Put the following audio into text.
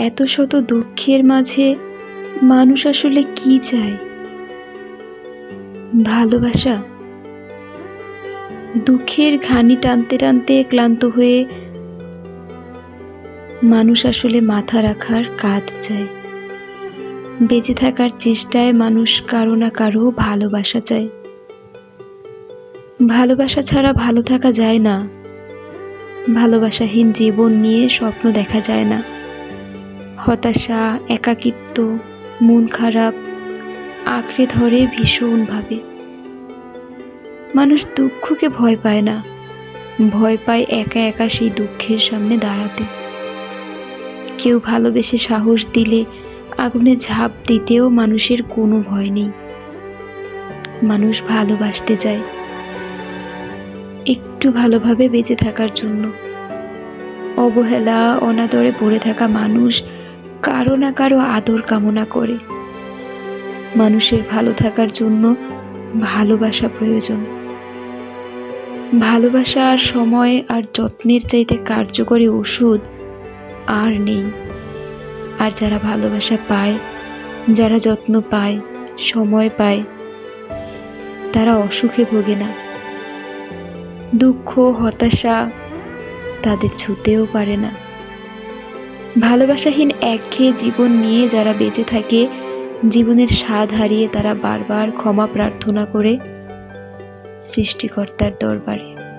এত শত দুঃখের মাঝে মানুষ আসলে কি চায়? ভালোবাসা। দুঃখের ঘানি টানতে টানতে ক্লান্ত হয়ে মানুষ আসলে মাথা রাখার কাঁধ চায়। বেঁচে থাকার চেষ্টায় মানুষ কারও না কারও ভালোবাসা চায়। ভালোবাসা ছাড়া ভালো থাকা যায় না। ভালোবাসাহীন জীবন নিয়ে স্বপ্ন দেখা যায় না। হতাশা, একাকিত্ব, মন খারাপ, আঁকড়ে ধরে ভীষণভাবে মানুষ দুঃখকে ভয় পায় না। ভয় পায় একা একা সেই দুঃখের সামনে দাঁড়াতে। কেউ ভালোবেসে সাহস দিলে, আগুনে ঝাঁপ দিতেও মানুষের কোনো ভয় নেই। মানুষ ভালোবাসতে চায়। একটু ভালোভাবে বেঁচে থাকার জন্য। অবহেলা, অনাদরে পড়ে থাকা মানুষ কারও না কারও আদর কামনা করে। মানুষের ভালো থাকার জন্য ভালোবাসা প্রয়োজন। ভালোবাসা আর সময় আর যত্নের চাইতে কার্যকরী ওষুধ আর নেই। আর যারা ভালোবাসা পায়, যারা যত্ন পায়, সময় পায়, তারা অসুখে ভোগে না। দুঃখ, হতাশা তাদের ছুতেও পারে না। ভালোবাসাহীন একঘেয়ে জীবন নিয়ে যারা বেঁচে থাকে, জীবনের স্বাদ হারিয়ে তারা বারবার ক্ষমা প্রার্থনা করে সৃষ্টিকর্তার দরবারে।